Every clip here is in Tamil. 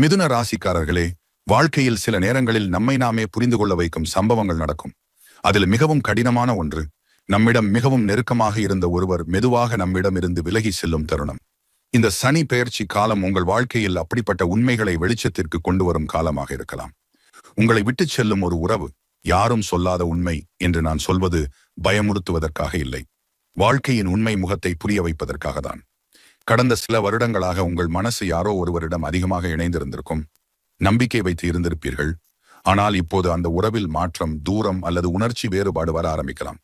மிதுன ராசிக்காரர்களே வாழ்க்கையில் சில நேரங்களில் நம்மை நாமே புரிந்து கொள்ள வைக்கும் சம்பவங்கள் நடக்கும். அதில் மிகவும் கடினமான ஒன்று நம்மிடம் மிகவும் நெருக்கமாக இருந்த ஒருவர் மெதுவாக நம்மிடம் இருந்து விலகி செல்லும் தருணம். இந்த சனி பெயர்ச்சி காலம் உங்கள் வாழ்க்கையில் அப்படிப்பட்ட உண்மைகளை வெளிச்சத்திற்கு கொண்டு வரும் காலமாக இருக்கலாம். உங்களை விட்டுச் செல்லும் ஒரு உறவு யாரும் சொல்லாத உண்மை என்று நான் சொல்வது பயமுறுத்துவதற்காக இல்லை. வாழ்க்கையின் உண்மை முகத்தை புரிய வைப்பதற்காக தான் கடந்த சில வருடங்களாக உங்கள் மனசு யாரோ ஒருவரிடம் அதிகமாக இணைந்திருந்திருக்கும் நம்பிக்கை வைத்து இருந்திருப்பீர்கள். ஆனால் இப்போது அந்த உறவில் மாற்றம் தூரம் அல்லது உணர்ச்சி வேறுபாடு வர ஆரம்பிக்கலாம்.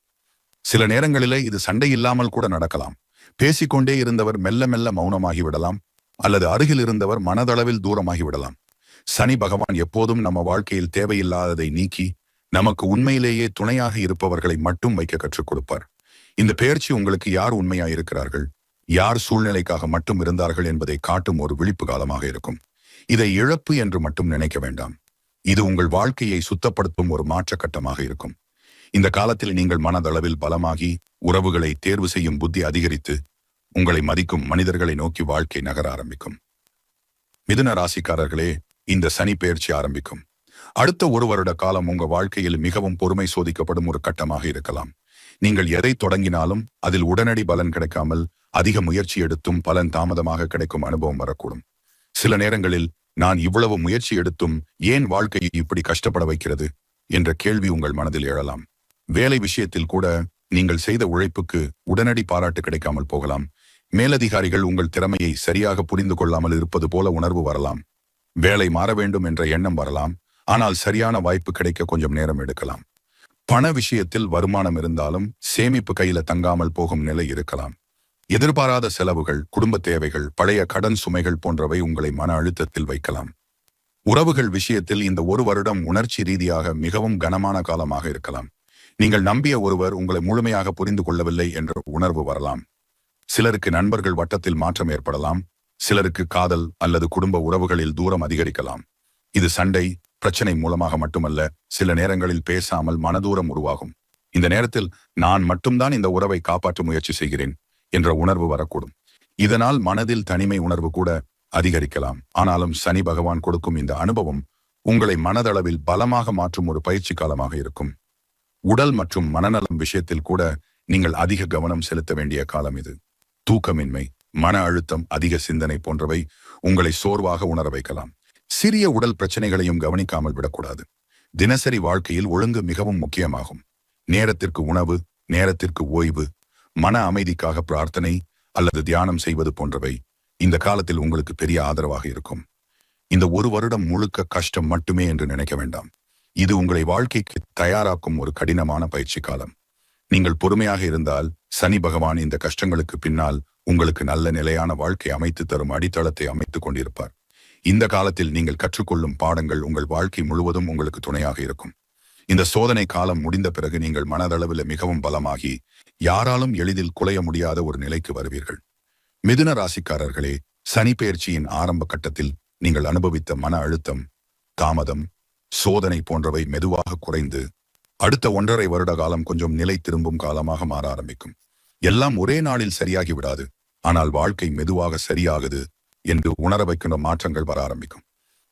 சில நேரங்களிலே இது சண்டை இல்லாமல் கூட நடக்கலாம். பேசிக்கொண்டே இருந்தவர் மெல்ல மெல்ல மௌனமாகி விடலாம் அல்லது அருகில் இருந்தவர் மனதளவில் தூரமாகி விடலாம். சனி பகவான் எப்போதும் நம்ம வாழ்க்கையில் தேவையில்லாததை நீக்கி நமக்கு உண்மையிலேயே துணையாக இருப்பவர்களை மட்டும் வைக்க கற்றுக் கொடுப்பார். இந்த பெயர்ச்சி உங்களுக்கு யார் உண்மையாயிருக்கிறார்கள்? யார் சூழ்நிலைக்காக மட்டும் இருந்தார்கள் என்பதை காட்டும் ஒரு விழிப்பு காலமாக இருக்கும். இதை இழப்பு என்று மட்டும் நினைக்க வேண்டாம். இது உங்கள் வாழ்க்கையை சுத்தப்படுத்தும் ஒரு மாற்ற கட்டமாக இருக்கும். இந்த காலத்தில் நீங்கள் மனதளவில் பலமாகி உறவுகளை தேர்வு செய்யும் புத்தி அதிகரித்து உங்களை மதிக்கும் மனிதர்களை நோக்கி வாழ்க்கை நகர ஆரம்பிக்கும். மிதுன ராசிக்காரர்களே இந்த சனி பெயர்ச்சி ஆரம்பிக்கும். அடுத்த ஒரு வருட காலம் உங்க வாழ்க்கையில் மிகவும் பொறுமை சோதிக்கப்படும் ஒரு கட்டமாக இருக்கலாம். நீங்கள் எதை தொடங்கினாலும் அதில் உடனடி பலன் கிடைக்காமல் அதிக முயற்சி எடுத்தும் பலன் தாமதமாக கிடைக்கும் அனுபவம் வரக்கூடும். சில நேரங்களில் நான் இவ்வளவு முயற்சி எடுத்தும் ஏன் வாழ்க்கையை இப்படி கஷ்டப்பட வைக்கிறது என்ற கேள்வி உங்கள் மனதில் எழலாம். வேலை விஷயத்தில் கூட நீங்கள் செய்த உழைப்புக்கு உடனடி பாராட்டு கிடைக்காமல் போகலாம். மேலதிகாரிகள் உங்கள் திறமையை சரியாக புரிந்து கொள்ளாமல் இருப்பது போல உணர்வு வரலாம். வேலை மாற வேண்டும் என்ற எண்ணம் வரலாம். ஆனால் சரியான வாய்ப்பு கிடைக்க கொஞ்சம் நேரம் எடுக்கலாம். பண விஷயத்தில் வருமானம் இருந்தாலும் சேமிப்பு கையில தங்காமல் போகும் நிலை இருக்கலாம். எதிர்பாராத செலவுகள் குடும்ப தேவைகள் பழைய கடன் சுமைகள் போன்றவை உங்களை மன அழுத்தத்தில் வைக்கலாம். உறவுகள் விஷயத்தில் இந்த ஒரு வருடம் உணர்ச்சி ரீதியாக மிகவும் கனமான காலமாக இருக்கலாம். நீங்கள் நம்பிய ஒருவர் உங்களை முழுமையாக புரிந்து கொள்ளவில்லை என்ற உணர்வு வரலாம். சிலருக்கு நண்பர்கள் வட்டத்தில் மாற்றம் ஏற்படலாம். சிலருக்கு காதல் அல்லது குடும்ப உறவுகளில் தூரம் அதிகரிக்கலாம். இது சண்டை பிரச்சனை மூலமாக மட்டுமல்ல சில நேரங்களில் பேசாமல் மனதூரம் உருவாகும். இந்த நேரத்தில் நான் மட்டும்தான் இந்த உறவை காப்பாற்ற முயற்சி செய்கிறேன் என்ற உணர்வு வரக்கூடும். இதனால் மனதில் தனிமை உணர்வு கூட அதிகரிக்கலாம். ஆனாலும் சனி பகவான் கொடுக்கும் இந்த அனுபவம் உங்களை மனதளவில் பலமாக மாற்றும் ஒரு பயிற்சி காலமாக இருக்கும். உடல் மற்றும் மனநலம் விஷயத்தில் கூட நீங்கள் அதிக கவனம் செலுத்த வேண்டிய காலம் இது. தூக்கமின்மை மன அழுத்தம் அதிக சிந்தனை போன்றவை உங்களை சோர்வாக உணர வைக்கலாம். சிறிய உடல் பிரச்சனைகளையும் கவனிக்காமல் விடக்கூடாது. தினசரி வாழ்க்கையில் ஒழுங்கு மிகவும் முக்கியமாகும். நேரத்திற்கு உணவு நேரத்திற்கு ஓய்வு மன அமைதிக்காக பிரார்த்தனை அல்லது தியானம் செய்வது போன்றவை இந்த காலத்தில் உங்களுக்கு பெரிய ஆதரவாக இருக்கும். இந்த ஒரு வருடம் முழுக்க கஷ்டம் மட்டுமே என்று நினைக்க வேண்டாம். இது உங்களை வாழ்க்கைக்கு தயாராக்கும் ஒரு கடினமான பயிற்சி காலம். நீங்கள் பொறுமையாக இருந்தால் சனி பகவான் இந்த கஷ்டங்களுக்கு பின்னால் உங்களுக்கு நல்ல நிலையான வாழ்க்கை அமைத்து தரும் அடித்தளத்தை அமைத்துக் கொண்டிருப்பார். இந்த காலத்தில் நீங்கள் கற்றுக்கொள்ளும் பாடங்கள் உங்கள் வாழ்க்கை முழுவதும் உங்களுக்கு துணையாக இருக்கும். இந்த சோதனை காலம் முடிந்த பிறகு நீங்கள் மனதளவில் மிகவும் பலமாகி யாராலும் எளிதில் குலைய முடியாத ஒரு நிலைக்கு வருவீர்கள். மிதுன ராசிக்காரர்களே சனி பயிற்சியின் ஆரம்ப கட்டத்தில் நீங்கள் அனுபவித்த மன அழுத்தம் தாமதம் சோதனை போன்றவை மெதுவாக குறைந்து அடுத்த ஒன்றரை வருட காலம் கொஞ்சம் நிலை திரும்பும் காலமாக மாற ஆரம்பிக்கும். எல்லாம் ஒரே நாளில் சரியாகி விடாது. ஆனால் வாழ்க்கை மெதுவாக சரியாகுது. என்று உணர வைக்கின்ற மாற்றங்கள் வர ஆரம்பிக்கும்.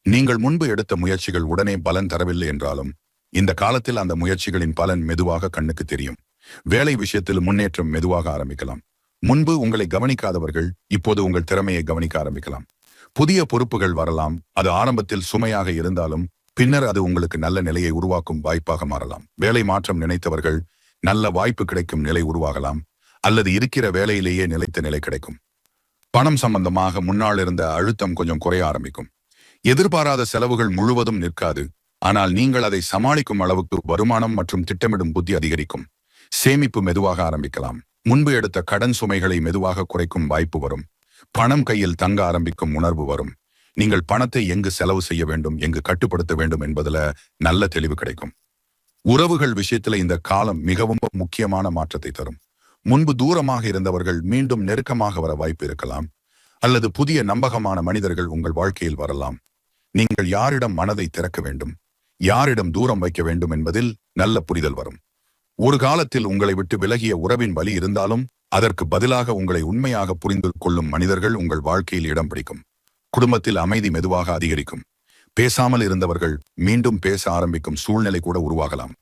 நீங்கள் முன்பு எடுத்த முயற்சிகள் உடனே பலன் தரவில்லை என்றாலும் இந்த காலத்தில் அந்த முயற்சிகளின் பலன் மெதுவாக கண்ணுக்கு தெரியும். வேலை விஷயத்தில் முன்னேற்றம் மெதுவாக ஆரம்பிக்கலாம். முன்பு உங்களை கவனிக்காதவர்கள் இப்போது உங்கள் திறமையை கவனிக்க ஆரம்பிக்கலாம். புதிய பொறுப்புகள் வரலாம் அது ஆரம்பத்தில் சுமையாக இருந்தாலும் பின்னர் அது உங்களுக்கு நல்ல நிலையை உருவாக்கும் வாய்ப்பாக மாறலாம். வேலை மாற்றம் நினைத்தவர்கள் நல்ல வாய்ப்பு கிடைக்கும் நிலை உருவாகலாம் அல்லது இருக்கிற வேலையிலேயே நிலைத்த நிலை கிடைக்கும். பணம் சம்பந்தமாக முன்னால் இருந்த அழுத்தம் கொஞ்சம் குறைய ஆரம்பிக்கும். எதிர்பாராத செலவுகள் முழுவதும் நிற்காது. ஆனால் நீங்கள் அதை சமாளிக்கும் அளவுக்கு வருமானம் மற்றும் திட்டமிடும் புத்தி அதிகரிக்கும். சேமிப்பு மெதுவாக ஆரம்பிக்கலாம். முன்பு எடுத்த கடன் சுமைகளை மெதுவாக குறைக்கும் வாய்ப்பு வரும். பணம் கையில் தங்க ஆரம்பிக்கும் உணர்வு வரும். நீங்கள் பணத்தை எங்கு செலவு செய்ய வேண்டும் எங்கு கட்டுப்படுத்த வேண்டும் என்பதுல நல்ல தெளிவு கிடைக்கும். உறவுகள் விஷயத்துல இந்த காலம் மிகவும் முக்கியமான மாற்றத்தை தரும். முன்பு தூரமாக இருந்தவர்கள் மீண்டும் நெருக்கமாக வர வாய்ப்பு இருக்கலாம். அல்லது புதிய நம்பகமான மனிதர்கள் உங்கள் வாழ்க்கையில் வரலாம். நீங்கள் யாரிடம் மனதை திறக்க வேண்டும்? யாரிடம் தூரம் வைக்க வேண்டும் என்பதில் நல்ல புரிதல் வரும். ஒரு காலத்தில் உங்களை விட்டு விலகிய உறவின் வழி இருந்தாலும் அதற்கு பதிலாக உங்களை உண்மையாக புரிந்து கொள்ளும் மனிதர்கள் உங்கள் வாழ்க்கையில் இடம் பிடிக்கும். குடும்பத்தில் அமைதி மெதுவாக அதிகரிக்கும். பேசாமல் இருந்தவர்கள் மீண்டும் பேச ஆரம்பிக்கும் சூழ்நிலை கூட உருவாகலாம்.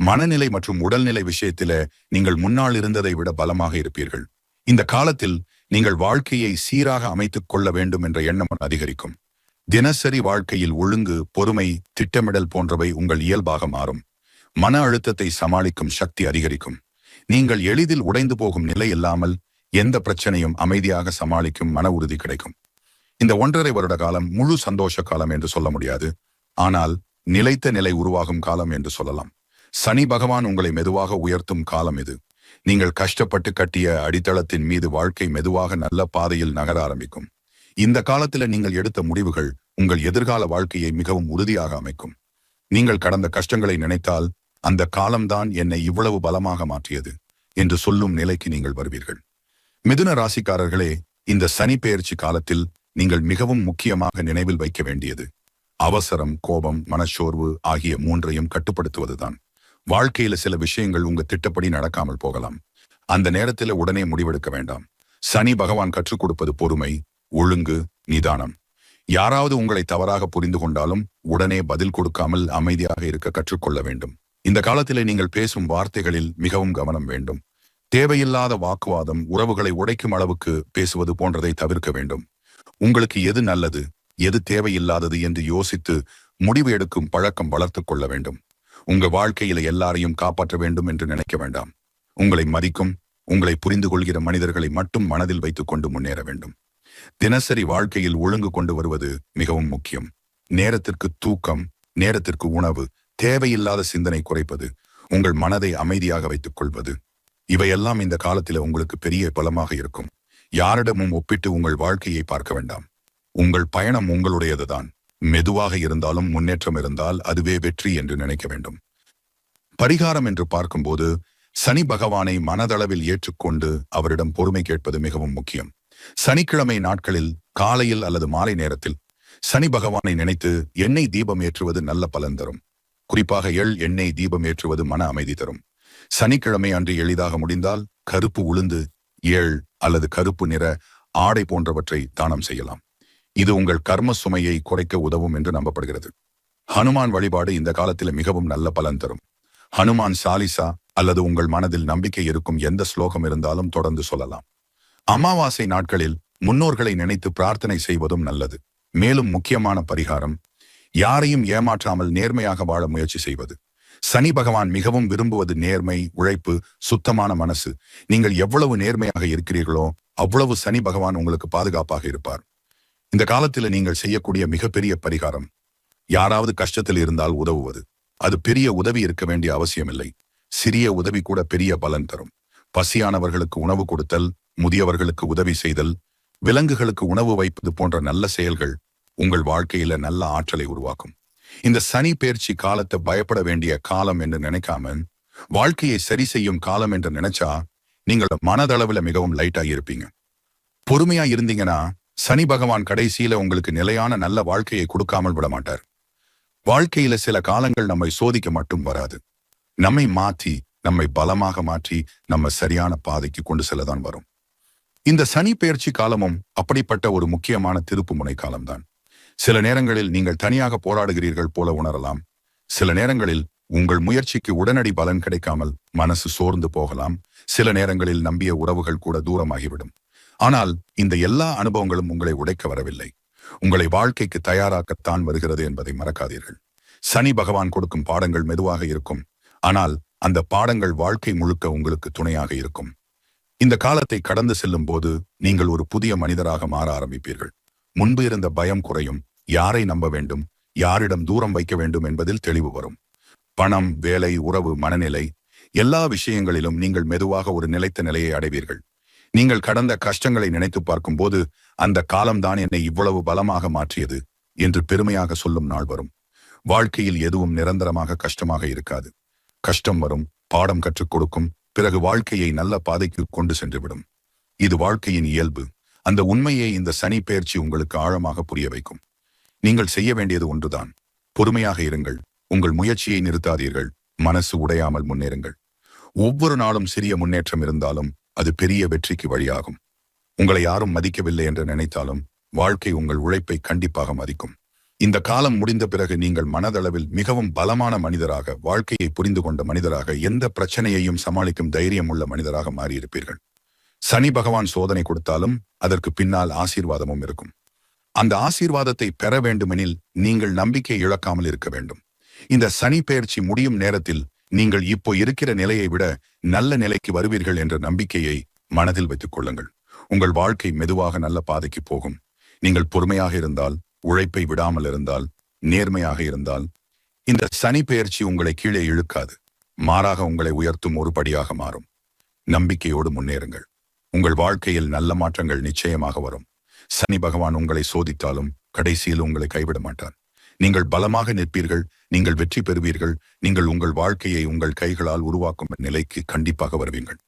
மனநிலை மற்றும் உடல்நிலை விஷயத்தில நீங்கள் முன்னால் இருந்ததை விட பலமாக இருப்பீர்கள். இந்த காலத்தில் நீங்கள் வாழ்க்கையை சீராக அமைத்துக் கொள்ள வேண்டும் என்ற எண்ணம் அதிகரிக்கும். தினசரி வாழ்க்கையில் ஒழுங்கு பொறுமை திட்டமிடல் போன்றவை உங்கள் இயல்பாக மாறும். மன அழுத்தத்தை சமாளிக்கும் சக்தி அதிகரிக்கும். நீங்கள் எளிதில் உடைந்து போகும் நிலை இல்லாமல் எந்த பிரச்சனையும் அமைதியாக சமாளிக்கும் மன உறுதி கிடைக்கும். இந்த ஒன்றரை வருட காலம் முழு சந்தோஷ காலம் என்று சொல்ல முடியாது. ஆனால் நிலைத்த நிலை உருவாகும் காலம் என்று சொல்லலாம். சனி பகவான் உங்களை மெதுவாக உயர்த்தும் காலம் இது. நீங்கள் கஷ்டப்பட்டு கட்டிய அடித்தளத்தின் மீது வாழ்க்கை மெதுவாக நல்ல பாதையில் நகர ஆரம்பிக்கும். இந்த காலத்துல நீங்கள் எடுத்த முடிவுகள் உங்கள் எதிர்கால வாழ்க்கையை மிகவும் உறுதியாக அமைக்கும். நீங்கள் கடந்த கஷ்டங்களை நினைத்தால் அந்த காலம்தான் என்னை இவ்வளவு பலமாக மாற்றியது என்று சொல்லும் நிலைக்கு நீங்கள் வருவீர்கள். மிதுன ராசிக்காரர்களே இந்த சனி பெயர்ச்சி காலத்தில் நீங்கள் மிகவும் முக்கியமாக நினைவில் வைக்க வேண்டியது அவசரம் கோபம் மனச்சோர்வு ஆகிய மூன்றையும் கட்டுப்படுத்துவதுதான். வாழ்க்கையில சில விஷயங்கள் உங்க திட்டப்படி நடக்காமல் போகலாம். அந்த நேரத்துல உடனே முடிவெடுக்க வேண்டாம். சனி பகவான் கற்றுக் கொடுப்பது பொறுமை ஒழுங்கு நிதானம். யாராவது உங்களை தவறாக புரிந்து கொண்டாலும் உடனே பதில் கொடுக்காமல் அமைதியாக இருக்க கற்றுக்கொள்ள வேண்டும். இந்த காலத்திலே நீங்கள் பேசும் வார்த்தைகளில் மிகவும் கவனம் வேண்டும். தேவையில்லாத வாக்குவாதம் உறவுகளை உடைக்கும் அளவுக்கு பேசுவது போன்றதை தவிர்க்க வேண்டும். உங்களுக்கு எது நல்லது எது தேவையில்லாதது என்று யோசித்து முடிவு எடுக்கும் பழக்கம் வளர்த்து கொள்ள வேண்டும். உங்க வாழ்க்கையில எல்லாரையும் காப்பாற்ற வேண்டும் என்று நினைக்க வேண்டாம். உங்களை மதிக்கும் உங்களை புரிந்து கொள்கிற மனிதர்களை மட்டும் மனதில் வைத்துக் கொண்டு முன்னேற வேண்டும். தினசரி வாழ்க்கையில் ஒழுங்கு கொண்டு வருவது மிகவும் முக்கியம். நேரத்திற்கு தூக்கம் நேரத்திற்கு உணவு தேவையில்லாத சிந்தனை குறைப்பது உங்கள் மனதை அமைதியாக வைத்துக் கொள்வது. இவையெல்லாம் இந்த காலத்தில உங்களுக்கு பெரிய பலமாக இருக்கும். யாரிடமும் ஒப்பிட்டு உங்கள் வாழ்க்கையை பார்க்க வேண்டாம். உங்கள் பயணம் உங்களுடையதுதான். மெதுவாக இருந்தாலும் முன்னேற்றம் இருந்தால் அதுவே வெற்றி என்று நினைக்க வேண்டும். பரிகாரம் என்று பார்க்கும்போது சனி பகவானை மனதளவில் ஏற்றுக்கொண்டு அவரிடம் பொறுமை கேட்பது மிகவும் முக்கியம். சனிக்கிழமை நாட்களில் காலையில் அல்லது மாலை நேரத்தில் சனி பகவானை நினைத்து எண்ணெய் தீபம் ஏற்றுவது நல்ல பலன் தரும். குறிப்பாக எள் எண்ணெய் தீபம் ஏற்றுவது மன அமைதி தரும். சனிக்கிழமை அன்று எளிதாக முடிந்தால் கருப்பு உளுந்து எள் அல்லது கருப்பு நிற ஆடை போன்றவற்றை தானம் செய்யலாம். இது உங்கள் கர்ம சுமையை குறைக்க உதவும் என்று நம்பப்படுகிறது. ஹனுமான் வழிபாடு இந்த காலத்தில் மிகவும் நல்ல பலன் தரும். ஹனுமான் சாலிசா அல்லது உங்கள் மனதில் நம்பிக்கை இருக்கும் எந்த ஸ்லோகம் இருந்தாலும் தொடர்ந்து சொல்லலாம். அமாவாசை நாட்களில் முன்னோர்களை நினைத்து பிரார்த்தனை செய்வதும் நல்லது. மேலும் முக்கியமான பரிகாரம் யாரையும் ஏமாற்றாமல் நேர்மையாக வாழ முயற்சி செய்வது. சனி பகவான் மிகவும் விரும்புவது நேர்மை உழைப்பு சுத்தமான மனசு. நீங்கள் எவ்வளவு நேர்மையாக இருக்கிறீர்களோ அவ்வளவு சனி பகவான் உங்களுக்கு பாதுகாப்பாக இருப்பார். இந்த காலத்தில் நீங்கள் செய்யக்கூடிய மிகப்பெரிய பரிகாரம் யாராவது கஷ்டத்தில் இருந்தால் உதவுவது. அது பெரிய உதவி இருக்க வேண்டிய அவசியமில்லை. சிறிய உதவி கூட பெரிய பலன் தரும். பசியானவர்களுக்கு உணவு கொடுத்தல் முதியவர்களுக்கு உதவி செய்தல் விலங்குகளுக்கு உணவு வைப்பது போன்ற நல்ல செயல்கள் உங்கள் வாழ்க்கையில நல்ல ஆற்றலை உருவாக்கும். இந்த சனி பயிற்சி காலத்தை பயப்பட வேண்டிய காலம் என்று நினைக்காம வாழ்க்கையை சரி செய்யும் காலம் என்று நினைச்சா நீங்கள் மனதளவுல மிகவும் லைட்டா இருப்பீங்க. பொறுமையா இருந்தீங்கன்னா சனி பகவான் கடைசியில உங்களுக்கு நிலையான நல்ல வாழ்க்கையை கொடுக்காமல் விட மாட்டார். வாழ்க்கையில சில காலங்கள் நம்மை சோதிக்க மட்டும் வராது. நம்மை மாற்றி நம்மை பலமாக மாற்றி நம்ம சரியான பாதைக்கு கொண்டு செல்லதான் வரும். இந்த சனி பெயர்ச்சி காலமும் அப்படிப்பட்ட ஒரு முக்கியமான திருப்பு முனை காலம்தான். சில நேரங்களில் நீங்கள் தனியாக போராடுகிறீர்கள் போல உணரலாம். சில நேரங்களில் உங்கள் முயற்சிக்கு உடனடி பலன் கிடைக்காமல் மனசு சோர்ந்து போகலாம். சில நேரங்களில் நம்பிய உறவுகள் கூட தூரமாகிவிடும். ஆனால் இந்த எல்லா அனுபவங்களும் உங்களை உடைக்க வரவில்லை. உங்களை வாழ்க்கைக்கு தயாராக்கத்தான் வருகிறது என்பதை மறக்காதீர்கள். சனி பகவான் கொடுக்கும் பாடங்கள் மெதுவாக இருக்கும். ஆனால் அந்த பாடங்கள் வாழ்க்கை முழுக்க உங்களுக்கு துணையாக இருக்கும். இந்த காலத்தை கடந்து செல்லும் போது நீங்கள் ஒரு புதிய மனிதராக மாற ஆரம்பிப்பீர்கள். முன்பு இருந்த பயம் குறையும். யாரை நம்ப வேண்டும்? யாரிடம் தூரம் வைக்க வேண்டும் என்பதில் தெளிவு வரும். பணம் வேலை உறவு மனநிலை எல்லா விஷயங்களிலும் நீங்கள் மெதுவாக ஒரு நிலைத்த நிலையை அடைவீர்கள். நீங்கள் கடந்த கஷ்டங்களை நினைத்து பார்க்கும்போது அந்த காலம்தான் என்னை இவ்வளவு பலமாக மாற்றியது என்று பெருமையாக சொல்லும் நாள் வரும். வாழ்க்கையில் எதுவும் நிரந்தரமாக கஷ்டமாக இருக்காது. கஷ்டம் வரும் பாடம் கற்றுக் கொடுக்கும் பிறகு வாழ்க்கையை நல்ல பாதைக்கு கொண்டு சென்றுவிடும். இது வாழ்க்கையின் இயல்பு. அந்த உண்மையை இந்த சனி பெயர்ச்சி உங்களுக்கு ஆழமாக புரிய வைக்கும். நீங்கள் செய்ய வேண்டியது ஒன்றுதான். பொறுமையாக இருங்கள். உங்கள் முயற்சியை நிறுத்தாதீர்கள். மனசு உடையாமல் முன்னேறுங்கள். ஒவ்வொரு நாளும் சிறிய முன்னேற்றம் இருந்தாலும் அது பெரிய வெற்றிக்கு வழியாகும். உங்களை யாரும் மதிக்கவில்லை என்று நினைத்தாலும் வாழ்க்கை உங்கள் உழைப்பை கண்டிப்பாக மதிக்கும். இந்த காலம் முடிந்த பிறகு நீங்கள் மனதளவில் மிகவும் பலமான மனிதராக வாழ்க்கையை புரிந்து கொண்ட மனிதராக எந்த பிரச்சனையையும் சமாளிக்கும் தைரியம் உள்ள மனிதராக மாறியிருப்பீர்கள். சனி பகவான் சோதனை கொடுத்தாலும் அதற்கு பின்னால் ஆசீர்வாதமும் இருக்கும். அந்த ஆசீர்வாதத்தை பெற வேண்டுமெனில் நீங்கள் நம்பிக்கை இழக்காமல் இருக்க வேண்டும். இந்த சனி பெயர்ச்சி முடியும் நேரத்தில் நீங்கள் இப்போ இருக்கிற நிலையை விட நல்ல நிலைக்கு வருவீர்கள் என்ற நம்பிக்கையை மனதில் வைத்துக் கொள்ளுங்கள். உங்கள் வாழ்க்கை மெதுவாக நல்ல பாதைக்கு போகும். நீங்கள் பொறுமையாக இருந்தால் உழைப்பை விடாமல் இருந்தால் நேர்மையாக இருந்தால் இந்த சனி பெயர்ச்சி உங்களை கீழே இழுக்காது. மாறாக உங்களை உயர்த்தும் ஒரு படியாக மாறும். நம்பிக்கையோடு முன்னேறுங்கள். உங்கள் வாழ்க்கையில் நல்ல மாற்றங்கள் நிச்சயமாக வரும். சனி பகவான் உங்களை சோதித்தாலும் கடைசியில் உங்களை கைவிட மாட்டான் நீங்கள் பலமாக நிற்பீர்கள் நீங்கள் வெற்றி பெறுவீர்கள் நீங்கள் உங்கள் வாழ்க்கையை உங்கள் கைகளால் உருவாக்கும் நிலைக்கு கண்டிப்பாக வருவீர்கள்.